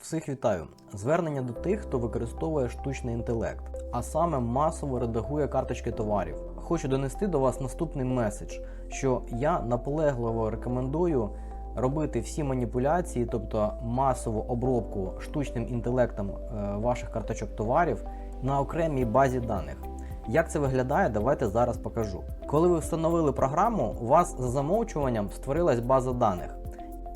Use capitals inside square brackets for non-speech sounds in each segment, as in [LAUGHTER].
Всіх вітаю! Звернення до тих, хто використовує штучний інтелект, а саме масово редагує карточки товарів. Хочу донести до вас наступний меседж, що я наполегливо рекомендую робити всі маніпуляції, тобто масову обробку штучним інтелектом е, ваших карточок товарів на окремій базі даних. Як це виглядає, давайте зараз покажу. Коли ви встановили програму, у вас за замовчуванням створилась база даних,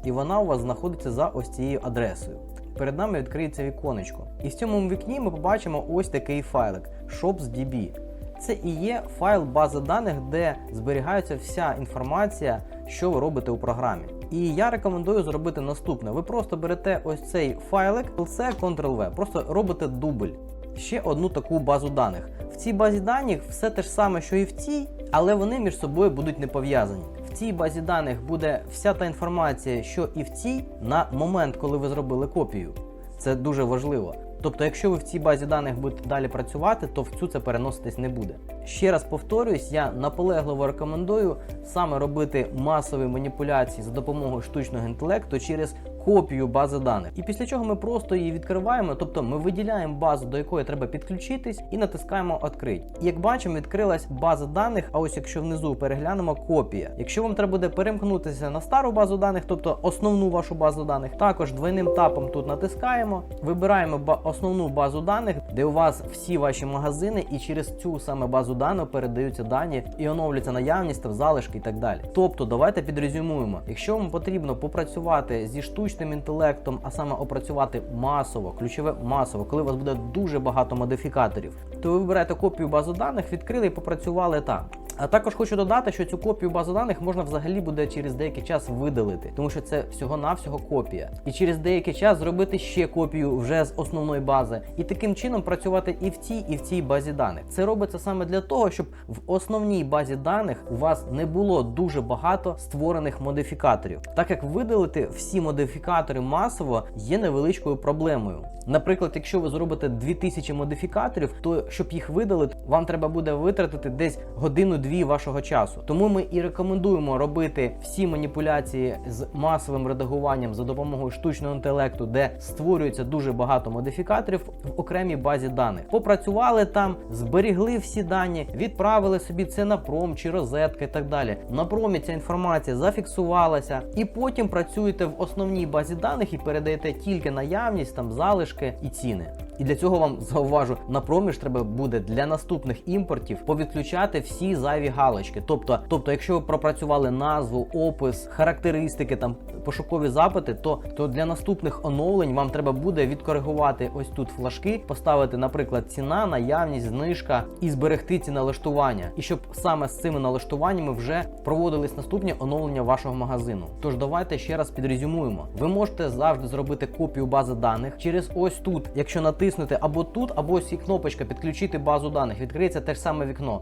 і вона у вас знаходиться за ось цією адресою. Перед нами відкриється віконечко. І в цьому вікні ми побачимо ось такий файлик shops.db. Це і є файл бази даних, де зберігається вся інформація, що ви робите у програмі. І я рекомендую зробити наступне: ви просто берете ось цей файлик, Ctrl-C, Ctrl-V, просто робите дубль. Ще одну таку базу даних. В цій базі даних все те ж саме, що і в цій, але вони між собою будуть не пов'язані. В цій базі даних буде вся та інформація, що і в цій, на момент, коли ви зробили копію. Це дуже важливо. Тобто, якщо ви в цій базі даних будете далі працювати, то в цю це переноситись не буде. Ще раз повторюсь, я наполегливо рекомендую саме робити масові маніпуляції за допомогою штучного інтелекту через копію бази даних. І після чого ми просто її відкриваємо, тобто ми виділяємо базу, до якої треба підключитись, і натискаємо «Открить». Як бачимо, відкрилась база даних. А ось якщо внизу переглянемо копія. Якщо вам треба буде перемкнутися на стару базу даних, тобто основну вашу базу даних, також двойним тапом тут натискаємо, вибираємо основну базу даних, де у вас всі ваші магазини, і через цю саме базу даних передаються дані і оновлюється наявність, та залишки і так далі. Тобто, давайте підрезюмуємо. Якщо вам потрібно попрацювати зі штучним інтелектом, а саме опрацювати масово, ключове масово, коли у вас буде дуже багато модифікаторів, то ви вибираєте копію бази даних, відкрили і попрацювали там. А також хочу додати, що цю копію бази даних можна взагалі буде через деякий час видалити, тому що це всього-навсього копія. І через деякий час зробити ще копію вже з основної бази, і таким чином працювати і в цій, і в цій базі даних. Це робиться саме для того, щоб в основній базі даних у вас не було дуже багато створених модифікаторів, так як видалити всі модифікатори масово є невеличкою проблемою. Наприклад, якщо ви зробите 2000 модифікаторів, то щоб їх видалити, вам треба буде витратити десь годину-дві вашого часу. Тому ми і рекомендуємо робити всі маніпуляції з масовим редагуванням за допомогою штучного інтелекту, де створюється дуже багато модифікаторів в окремій базі даних. Попрацювали там, зберігли всі дані, відправили собі це на пром чи розетка і так далі. На промі ця інформація зафіксувалася, і потім працюєте в основній базі даних і передаєте тільки наявність, там залишки і ціни. І для цього вам [LAUGHS] зауважу, на проміж треба буде для наступних імпортів повідключати всі зайві галочки. Тобто, тобто, якщо ви пропрацювали назву, опис, характеристики, там пошукові запити, то, то для наступних оновлень вам треба буде відкоригувати ось тут флажки, поставити, наприклад, ціна, наявність, знижка і зберегти ці налаштування. І щоб саме з цими налаштуваннями вже проводились наступні оновлення вашого магазину. Тож давайте ще раз підрезюмуємо. Ви можете завжди зробити копію бази даних через ось тут, якщо натиснути або тут, або ось і кнопочка підключити базу даних. Відкриється те ж саме вікно.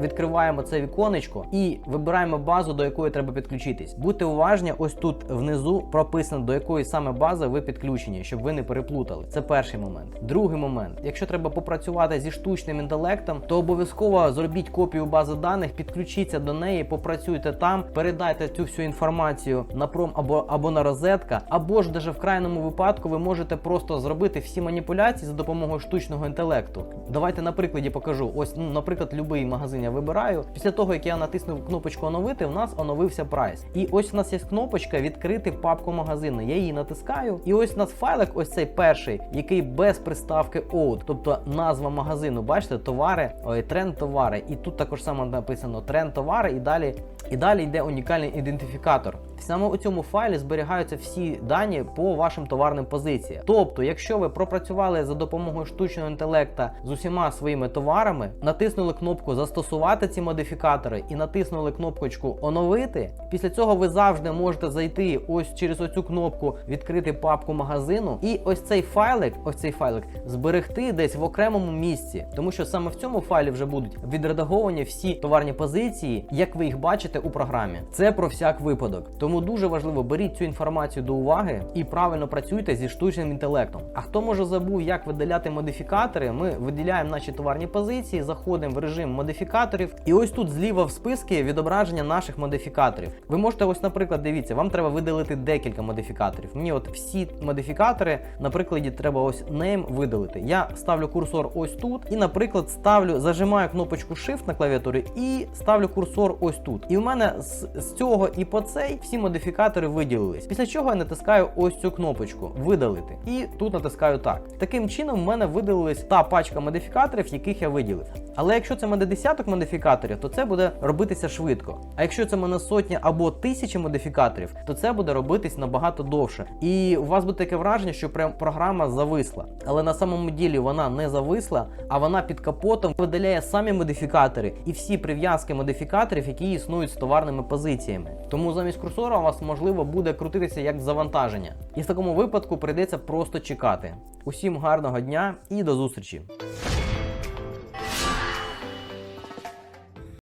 Відкриваємо це віконечко і вибираємо базу, до якої треба підключитись. Будьте уважні, ось тут внизу прописано, до якої саме бази ви підключені, щоб ви не переплутали. Це перший момент. Другий момент: якщо треба попрацювати зі штучним інтелектом, то обов'язково зробіть копію бази даних, підключіться до неї, попрацюйте там, передайте цю всю інформацію на пром або або на розетка, або ж даже в крайньому випадку ви можете просто зробити всі маніпуляції за допомогою штучного інтелекту. Давайте на прикладі покажу. Ось, ну, наприклад, будь-який магазин вибираю. Після того, як я натиснув кнопочку оновити, у нас оновився прайс. І ось у нас є кнопочка відкрити папку магазину. Я її натискаю. І ось у нас файлик, ось цей перший, який без приставки OUT, тобто назва магазину. Бачите, товари, ой, тренд товари. І тут також саме написано тренд товари, і далі, і далі йде унікальний ідентифікатор. Саме у цьому файлі зберігаються всі дані по вашим товарним позиціям. Тобто, якщо ви пропрацювали за допомогою штучного інтелекта з усіма своїми товарами, натиснули кнопку Застосувати ці модифікатори і натиснули кнопочку Оновити. Після цього ви завжди можете зайти ось через оцю кнопку відкрити папку магазину, і ось цей файлик, ось цей файлик зберегти десь в окремому місці, тому що саме в цьому файлі вже будуть відредаговані всі товарні позиції, як ви їх бачите у програмі. Це про всяк випадок. Тому дуже важливо беріть цю інформацію до уваги і правильно працюйте зі штучним інтелектом. А хто може забув, як видаляти модифікатори? Ми виділяємо наші товарні позиції, заходимо в режим модифікаторів. І ось тут зліва в списки відображення наших модифікаторів. Ви можете, ось, наприклад, дивіться, вам треба видалити декілька модифікаторів. Мені от всі модифікатори, на прикладі, треба ось name видалити. Я ставлю курсор ось тут, і, наприклад, ставлю, зажимаю кнопочку Shift на клавіатурі і ставлю курсор ось тут. І в мене з, з цього і по цей всі модифікатори виділились. Після чого я натискаю ось цю кнопочку видалити. І тут натискаю так. Таким чином, в мене видалилась та пачка модифікаторів, яких я виділив. Але якщо це мене десяток модифікаторів, то це буде робитися швидко. А якщо це мене сотня або тисячі модифікаторів, то це буде робитись набагато довше. І у вас буде таке враження, що прям програма зависла. Але на самому ділі вона не зависла, а вона під капотом видаляє самі модифікатори і всі прив'язки модифікаторів, які існують з товарними позиціями. Тому замість курсора у вас можливо буде крутитися як завантаження. І в такому випадку прийдеться просто чекати. Усім гарного дня і до зустрічі!